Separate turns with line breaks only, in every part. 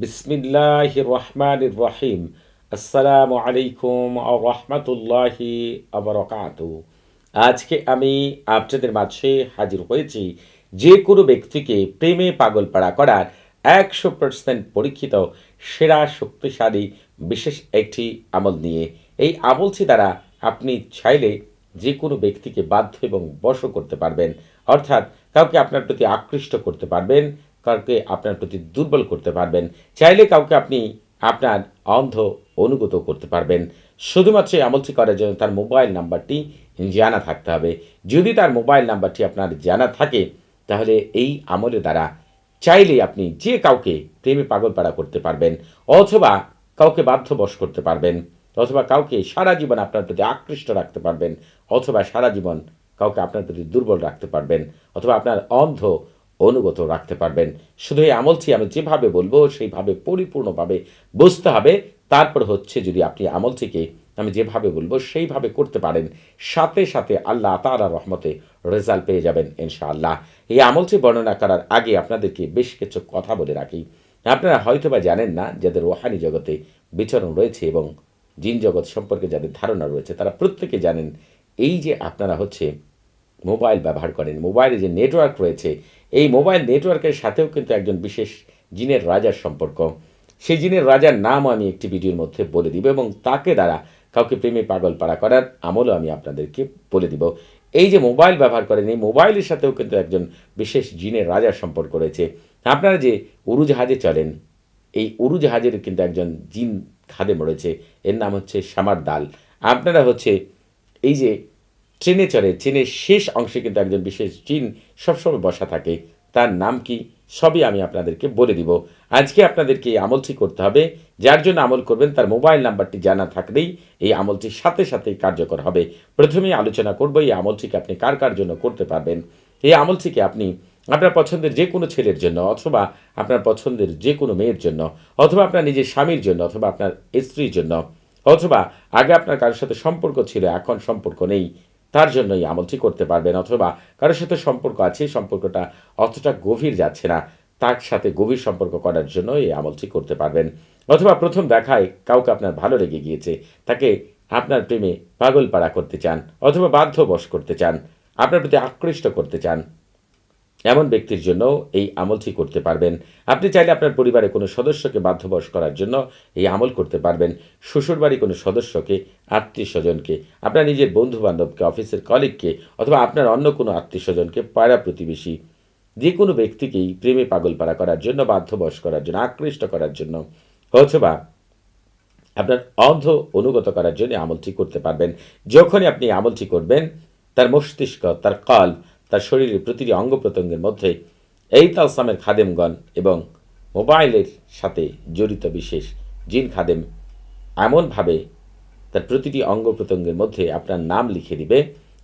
বিসমিল্লাহ রহমান রহিম আসসালামু আলাইকুম রহমতুল্লাহি আবরকাত আজকে আমি আপনাদের মাঝে হাজির হয়েছি যে কোনো ব্যক্তিকে প্রেমে পাগল পাড়া করার একশো পার্সেন্ট পরীক্ষিত, সেরা, শক্তিশালী, বিশেষ একটি আমল নিয়ে। এই আমলটি দ্বারা আপনি চাইলে যে কোনো ব্যক্তিকে বাধ্য এবং বশ করতে পারবেন। অর্থাৎ কাউকে আপনার প্রতি আকৃষ্ট করতে পারবেন কাউকে আপনার প্রতি দুর্বল করতে পারবেন। চাইলে কাউকে আপনি আপনার অন্ধ অনুগত করতে পারবেন। শুধুমাত্র এই আমলটি করার জন্য তার মোবাইল নাম্বারটি জানা থাকতে হবে। যদি তার মোবাইল নাম্বারটি আপনার জানা থাকে, তাহলে এই আমলের দ্বারা চাইলে আপনি যে কাউকে প্রেমে পাগল পাড়া করতে পারবেন, অথবা কাউকে বাধ্যবশ করতে পারবেন, অথবা কাউকে সারা জীবন আপনার প্রতি আকৃষ্ট রাখতে পারবেন, অথবা সারা জীবন কাউকে আপনার প্রতি দুর্বল রাখতে পারবেন, অথবা আপনার অন্ধ অনুগত রাখতে পারবেন। শুধু এই আমলটি আমি যেভাবে বলব, সেইভাবে পরিপূর্ণভাবে বুঝতে হবে। তারপর হচ্ছে যদি আপনি আমলটিকে আমি যেভাবে বলব, সেইভাবে করতে পারেন। সাথে সাথে আল্লাহ তালা রহমতে রেজাল্ট পেয়ে যাবেন, ইনশাআল্লাহ। এই আমলটি বর্ণনা করার আগে আপনাদেরকে বেশ কিছু কথা বলে রাখি। আপনারা হয়তো বা জানেন না, যাদের রোহানি জগতে বিচরণ রয়েছে এবং জিন জগৎ সম্পর্কে যাদের ধারণা রয়েছে, তারা প্রত্যেকে জানেন, এই যে আপনারা হচ্ছে মোবাইল ব্যবহার করেন। মোবাইলে যে নেটওয়ার্ক রয়েছে, এই মোবাইল নেটওয়ার্কের সাথেও কিন্তু একজন বিশেষ জিনের রাজার সম্পর্ক। সেই জিনের রাজার নামও আমি একটি ভিডিওর মধ্যে বলে দিব এবং তাকে দ্বারা কাউকে প্রেমে পাগল পাড়া করার আমলও আমি আপনাদেরকে বলে দিব। এই যে মোবাইল ব্যবহার করেন, এই মোবাইলের সাথেও কিন্তু একজন বিশেষ জিনের রাজার সম্পর্ক রয়েছে। আপনারা যে উড়োজাহাজে চলেন, এই উড়োজাহাজের কিন্তু একজন জিন খাদেম রয়েছে। এর নাম হচ্ছে সামার দাল। আপনারা হচ্ছে এই যে ট্রেনে চড়ে ট্রেনের শেষ অংশে কিন্তু একজন বিশেষ জিন সবসময় বসা থাকে। তার নাম কি? সবই আমি আপনাদেরকে বলে দিব। আজকে আপনাদেরকে এই আমলটি করতে হবে। যার জন্য আমল করবেন তার মোবাইল নাম্বারটি জানা থাকলেই এই আমলটির সাথে সাথে কার্যকর হবে। প্রথমেই আলোচনা করব এই আমলটিকে আপনি কার কার জন্য করতে পারবেন। এই আমলটিকে আপনি আপনার পছন্দের যে কোনো ছেলের জন্য অথবা আপনার পছন্দের যে কোনো মেয়ের জন্য অথবা আপনার নিজের স্বামীর জন্য অথবা আপনার স্ত্রীর জন্য অথবা আগে আপনার কারোর সাথে সম্পর্ক ছিল, এখন সম্পর্ক নেই। তার জন্য এই আমলটি করতে পারবেন অথবা কারোর সাথে সম্পর্ক আছে সম্পর্কটা অতটা গভীর যাচ্ছে না, তার সাথে গভীর সম্পর্ক করার জন্য এই আমলটি করতে পারবেন। অথবা প্রথম দেখায় কাউকে আপনার ভালো লেগে গিয়েছে, তাকে আপনার প্রেমে পাগল পাড়া করতে চান, অথবা বাধ্য বাধ্যবশ করতে চান, আপনার প্রতি আকৃষ্ট করতে চান এমন ব্যক্তির জন্য এই আমলটি করতে পারবেন। আপনি চাইলে আপনার পরিবারে কোনো সদস্যকে বাধ্যবশ করার জন্য এই আমল করতে পারবেন। শ্বশুরবাড়ি কোনো সদস্যকে, আত্মীয় স্বজনকে, আপনার নিজের বন্ধু বান্ধবকে অফিসের কলিগকে অথবা আপনার অন্য কোনো আত্মীয় স্বজনকে, পাড়া প্রতিবেশী, যে কোনো ব্যক্তিকেই প্রেমে পাগল পাড়া করার জন্য, বাধ্যবশ করার জন্য, আকৃষ্ট করার জন্য, অথবা আপনার অন্ধ অনুগত করার জন্য আমলটি করতে পারবেন। যখনই আপনি আমলটি করবেন, তার মস্তিষ্ক, তার কল তার শরীরের প্রতিটি অঙ্গ প্রত্যঙ্গের মধ্যে এই তালসামের খাদেমগণ এবং মোবাইলের সাথে জড়িত বিশেষ জিন খাদেম এমনভাবে তার প্রতিটি অঙ্গ প্রত্যঙ্গের মধ্যে আপনার নাম লিখে দিবে,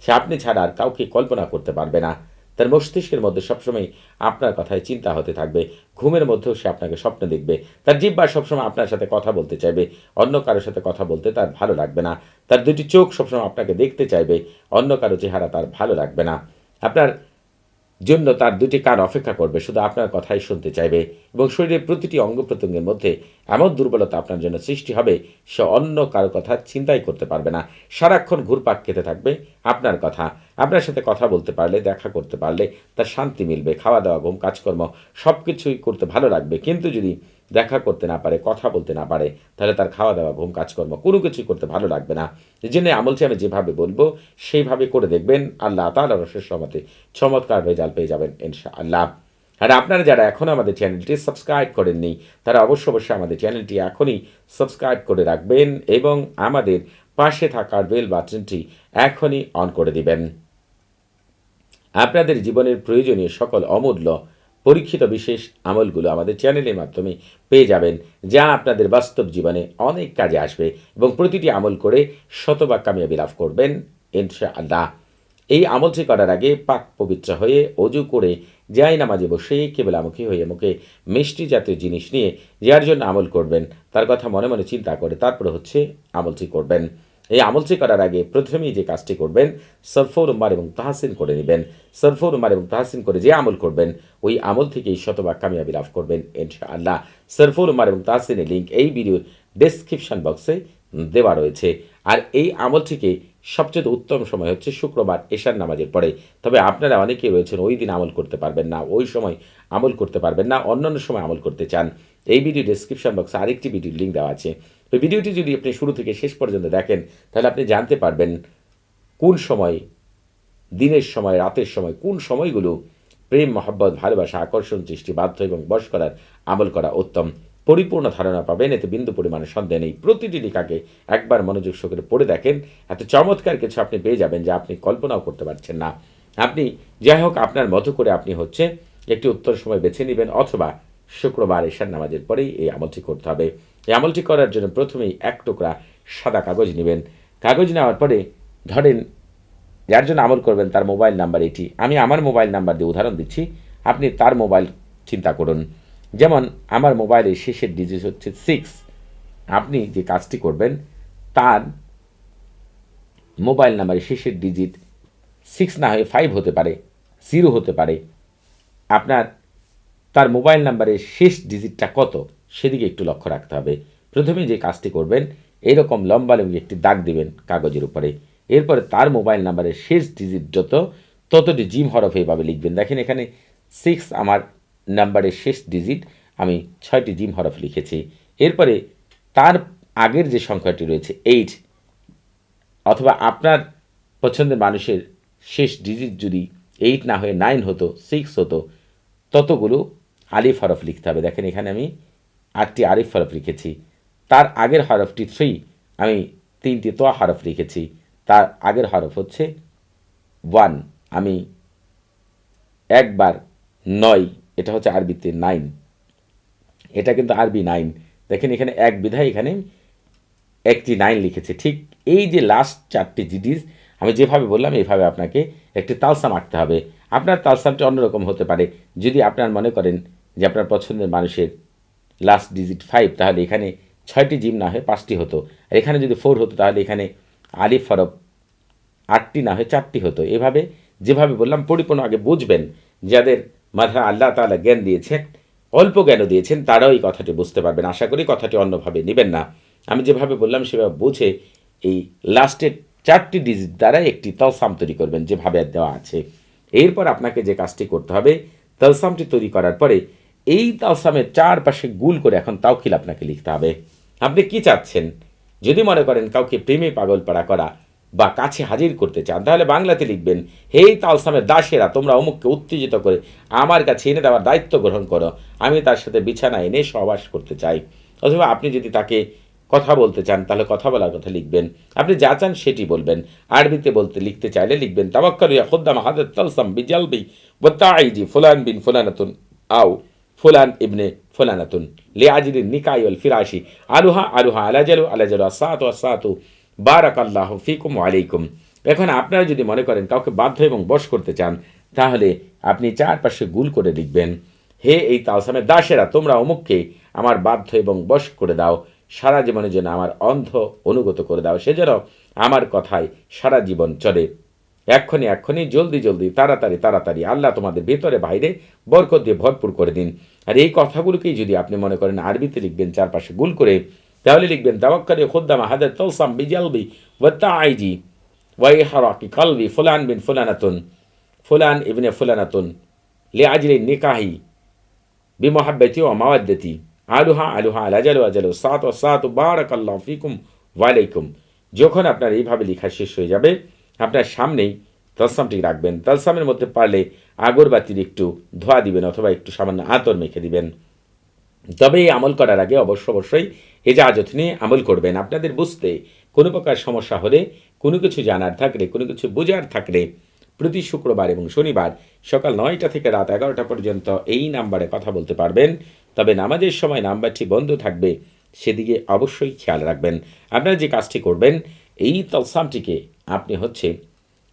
সে আপনি ছাড়া আর কাউকে কল্পনা করতে পারবে না। তার মস্তিষ্কের মধ্যে সবসময় আপনার কথায় চিন্তা হতে থাকবে, ঘুমের মধ্যেও সে আপনাকে স্বপ্ন দেখবে। তার জিব্বা সবসময় আপনার সাথে কথা বলতে চাইবে, অন্য কারোর সাথে কথা বলতে তার ভালো লাগবে না। তার দুটি চোখ সবসময় আপনাকে দেখতে চাইবে, অন্য কারও চেহারা তার ভালো লাগবে না। আপনার জন্য তার দুটি কান অপেক্ষা করবে, শুধু আপনার কথাই শুনতে চাইবে এবং শরীরের প্রতিটি অঙ্গ প্রত্যঙ্গের মধ্যে এমন দুর্বলতা আপনার জন্য সৃষ্টি হবে, সে অন্য কারও কথা চিন্তাই করতে পারবে না। সারাক্ষণ ঘুরপাক খেতে থাকবে, আপনার কথা। আপনার সাথে কথা বলতে পারলে, দেখা করতে পারলে তার শান্তি মিলবে, খাওয়া দাওয়া, ঘুম, কাজকর্ম সব কিছুই করতে ভালো লাগবে। কিন্তু যদি দেখা করতে না পারে, কথা বলতে না পারে, তাহলে তার খাওয়া দাওয়া, ঘুম, কাজকর্ম কোনো কিছুই করতে ভালো লাগবে না। এই জন্য আমলটি আমি যেভাবে বলব, সেইভাবে করে দেখবেন, আল্লাহ তালা রসের সমতে চমৎকার রেজাল্ট পেয়ে যাবেন ইনশা আল্লাহ আর আপনারা যারা এখনও আমাদের চ্যানেলটি সাবস্ক্রাইব করেননি, তারা অবশ্য অবশ্যই আমাদের চ্যানেলটি এখনই সাবস্ক্রাইব করে রাখবেন এবং আমাদের পাশে থাকার বেল বাটনটি এখনই অন করে দিবেন। আপনাদের জীবনের প্রয়োজনীয় সকল অমূল্য পরীক্ষিত বিশেষ আমলগুলো আমাদের চ্যানেলের মাধ্যমে পেয়ে যাবেন, যা আপনাদের বাস্তব জীবনে অনেক কাজে আসবে এবং প্রতিটি আমল করে শতভাগ কামিয়াবি লাভ করবেন ইনশা আল্লাহ এই আমলটি করার আগে পাক পবিত্র হয়ে অজু করে যাই নামাজে বসে কেবলামুখী হয়ে মুখে মিষ্টি জাতীয় জিনিস নিয়ে যার জন্য আমল করবেন, তার কথা মনে মনে চিন্তা করে তারপরে হচ্ছে আমলটি করবেন। এই আমলটি করার আগে প্রথমেই যে কাজটি করবেন সরফর উম্মার এবং তাহাসিন করে নেবেন। সরফর উম্মার এবং তাহাসিন করে যে আমল করবেন, ওই আমল থেকেই শতভাগ কামিয়াবি লাভ করবেন ইনশাআল্লাহ। সরফর উম্মার এবং তাহাসিনের লিঙ্ক এই ভিডিওর ডেসক্রিপশন বক্সে দেওয়া রয়েছে। আর এই আমলটিকে সবচেয়ে উত্তম সময় হচ্ছে শুক্রবার এশার নামাজের পরে। তবে আপনারা অনেকেই রয়েছেন ওই দিন আমল করতে পারবেন না, ওই সময় আমল করতে পারবেন না, অন্যান্য সময় আমল করতে চান। এই ভিডিও ডেসক্রিপশন বক্সে আরেকটি ভিডিওর লিঙ্ক দেওয়া আছে। ওই ভিডিওটি যদি আপনি শুরু থেকে শেষ পর্যন্ত দেখেন, তাহলে আপনি জানতে পারবেন কোন সময়, দিনের সময়, রাতের সময়, কোন সময়গুলো প্রেম, মহব্বত, ভালোবাসা, আকর্ষণ, সৃষ্টি, বাধ্য এবং বশ করার আমল করা উত্তম। পরিপূর্ণ ধারণা পাবেন, এতে বিন্দু পরিমাণে সন্দেহ নেই। প্রতিটি লেখাকে একবার মনোযোগ সহকারে পড়ে দেখেন। এত চমৎকার কিছু আপনি পেয়ে যাবেন যা আপনি কল্পনাও করতে পারছেন না। আপনি যাই হোক, আপনার মতো করে আপনি হচ্ছে একটি উত্তর সময় বেছে নেবেন, অথবা শুক্রবার এশার নামাজের পরেই এই আমলটি করতে হবে। এই আমলটি করার জন্য প্রথমেই এক টুকরা সাদা কাগজ নেবেন। কাগজ নেওয়ার পরে ধরেন যার জন্য আমল করবেন তার মোবাইল নাম্বার এটি। আমি আমার মোবাইল নাম্বার দিয়ে উদাহরণ দিচ্ছি। আপনি তার মোবাইল চিন্তা করুন। যেমন আমার মোবাইলের শেষের ডিজিট হচ্ছে সিক্স আপনি যে কাজটি করবেন, তার মোবাইল নাম্বারের শেষের ডিজিট সিক্স না হয়ে ফাইভ হতে পারে জিরো হতে পারে। আপনার তার মোবাইল নাম্বারের শেষ ডিজিটটা কত সেদিকে একটু লক্ষ্য রাখতে হবে। প্রথমে যে কাজটি করবেন, এইরকম লম্বা লম্বি একটি দাগ দিবেন কাগজের উপরে। এরপরে তার মোবাইল নাম্বারের শেষ ডিজিট যত, ততটি জিম হরফ এইভাবে লিখবেন। দেখেন এখানে সিক্স আমার নাম্বারের শেষ ডিজিট, আমি ছয়টি জিম হরফ লিখেছি। এরপরে তার আগের যে সংখ্যাটি রয়েছে এইট অথবা আপনার পছন্দের মানুষের শেষ ডিজিট যদি এইট না হয়ে নাইন হতো সিক্স হতো, ততগুলো আলিফ হরফ লিখতে হবে। দেখেন এখানে আমি আটটি আলিফ হরফ লিখেছি। তার আগের হরফটি থ্রি, আমি তিনটি তোয়া হরফ লিখেছি। তার আগের হরফ হচ্ছে ওয়ান, আমি একবার নয়, এটা হচ্ছে আরবিতে নাইন। এটা কিন্তু আরবি নাইন। দেখেন এখানে এক বিধায় এখানে একটি নাইন লিখেছে। ঠিক এই যে লাস্ট চারটি জিডিস, আমি যেভাবে বললাম, এইভাবে আপনাকে একটি তালসাম আঁকতে হবে। আপনার তালসামটি অন্যরকম হতে পারে। যদি আপনার মনে করেন যে আপনার পছন্দের মানুষের লাস্ট ডিজিট ফাইভ তাহলে এখানে ছয়টি জিম না হয়ে পাঁচটি হতো। আর এখানে যদি ফোর হতো, তাহলে এখানে আলিফ ফরব আটটি না হয়ে চারটি হতো। এভাবে, যেভাবে বললাম, পরিপূর্ণ আগে বুঝবেন। যাদের মাথা আল্লাহ তালা জ্ঞান দিয়েছেন, অল্প জ্ঞানও দিয়েছেন, তারাও এই কথাটি বুঝতে পারবেন। আশা করি কথাটি অন্যভাবে নেবেন না। আমি যেভাবে বললাম, সেভাবে বুঝে এই লাস্টের চারটি ডিজিট দ্বারা একটি তলসাম তৈরি করবেন, যেভাবে দেওয়া আছে। এরপর আপনাকে যে কাজটি করতে হবে, তলসামটি তৈরি করার পরে এই তালসামের চারপাশে গুল করে এখন তাওকিল আপনাকে লিখতে হবে। আপনি কি চাচ্ছেন? যদি মনে করেন কাউকে প্রেমে পাগল পাড়া করা বা কাছে হাজির করতে চান, তাহলে বাংলাতে লিখবেন হেই তালসামের দাসেরা, তোমরা অমুককে উত্তেজিত করে আমার কাছে এনে দেওয়ার দায়িত্ব গ্রহণ করো। আমি তার সাথে বিছানা এনে সহবাস করতে চাই। অথবা আপনি যদি তাকে কথা বলতে চান, তাহলে কথা বলার কথা লিখবেন। আপনি যা চান সেটি বলবেন। আরবিতে বলতে, লিখতে চাইলে লিখবেন তাবাক্কালু খুদ্দাম হাদাত তালসাম বিজালবি ওয়াত্তাইজি ফুলান বিন ফুলানাতুন আও। ফুলান ইবনে ফুলানাতুন লি আজিরি নিকাই ফিরাশি আলুহা আলুহা আলাজালু আলাজালু আসাতু বারাক আল্লাহ ফিকুম আলাইকুম। এখন আপনারা যদি মনে করেন কাউকে বাধ্য এবং বশ করতে চান, তাহলে আপনি চারপাশে গুল করে লিখবেন, হে এই তালসামের দাসেরা, তোমরা অমুককে আমার বাধ্য এবং বশ করে দাও। সারা জীবনের জন্য আমার অন্ধ অনুগত করে দাও। সে যেন আমার কথায় সারা জীবন চলে। এক্ষণে এক্ষণে, জলদি জলদি, তাড়াতাড়ি তাড়াতাড়ি আল্লাহ তোমাদের ভেতরে, বাইরে বরকত দিয়ে ভরপুর করে দিন। আর এই কথাগুলোকেই যদি আপনি মনে করেন আরবিতে লিখবেন চারপাশে গুল করে, তাহলে লিখবেন তাওয়াক্কারে খুদ্দামা হাদার তলসাম বিজালবি ওয়াত্তা আইজি ওয়াই হারাকি কালবি ফুলান বিন ফুলানাতুন, ফুলান ইবনে ফুলানাতুন লে আজরে নিকাহি বিমহাব্বতি ও মাওয়াদ্দতি, আলুহা আলুহা আলাজালু আজালু সাত ও সাত বারাক আল্লাহ ফিকুম ওয়ালাইকুম যখন আপনার এইভাবে লেখা শেষ হয়ে যাবে আপনার সামনেই তলসামটি রাখবেন। তলসামের মধ্যে পারলে আগরবাতির একটু ধোয়া দিবেন অথবা একটু সামান্য আতর মেখে দিবেন। তবে এই আমল করার আগে অবশ্য অবশ্যই হেজাজত নিয়ে আমল করবেন। আপনাদের বুঝতে কোনো প্রকার সমস্যা হলে, কোনো কিছু জানার থাকলে, কোনো কিছু বোঝার থাকলে প্রতি শুক্রবার এবং শনিবার সকাল নয়টা থেকে রাত এগারোটা পর্যন্ত এই নাম্বারে কথা বলতে পারবেন। তবে নামাজের সময় নাম্বারটি বন্ধ থাকবে, সেদিকে অবশ্যই খেয়াল রাখবেন। আপনারা যে কাজটি করবেন, এই তলসামটিকে আপনি হচ্ছে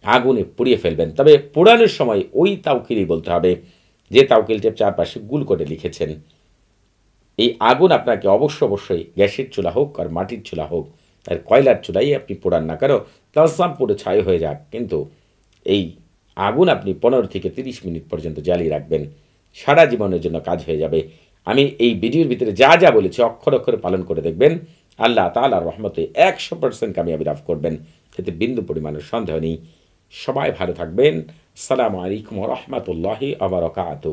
আগুনে পুড়িয়ে ফেলবেন। তবে পোড়ানোর সময় ওই তাউকিলই বলতে হবে, যে তাউকিলটির চারপাশে গুল করে লিখেছেন। এই আগুন আপনাকে অবশ্য অবশ্যই গ্যাসের চুলা হোক আর মাটির চুলা হোক, আর কয়লার চুলাই আপনি পোড়ান না কারও, তালসাম পুরো ছাই হয়ে যাক। কিন্তু এই আগুন আপনি পনেরো থেকে তিরিশ মিনিট পর্যন্ত জ্বালিয়ে রাখবেন। সারা জীবনের জন্য কাজ হয়ে যাবে। আমি এই ভিডিওর ভিতরে যা যা বলেছি অক্ষর অক্ষরে পালন করে দেখবেন। আল্লাহ তালার রহমতে একশো পার্সেন্ট কামিয়াবি লাভ করবেন। এতে বিন্দু পরিমাণের সন্দেহ নেই। সবাই ভালো থাকবেন। সালামু আলাইকুম রহমতুল্লাহি আবরকাত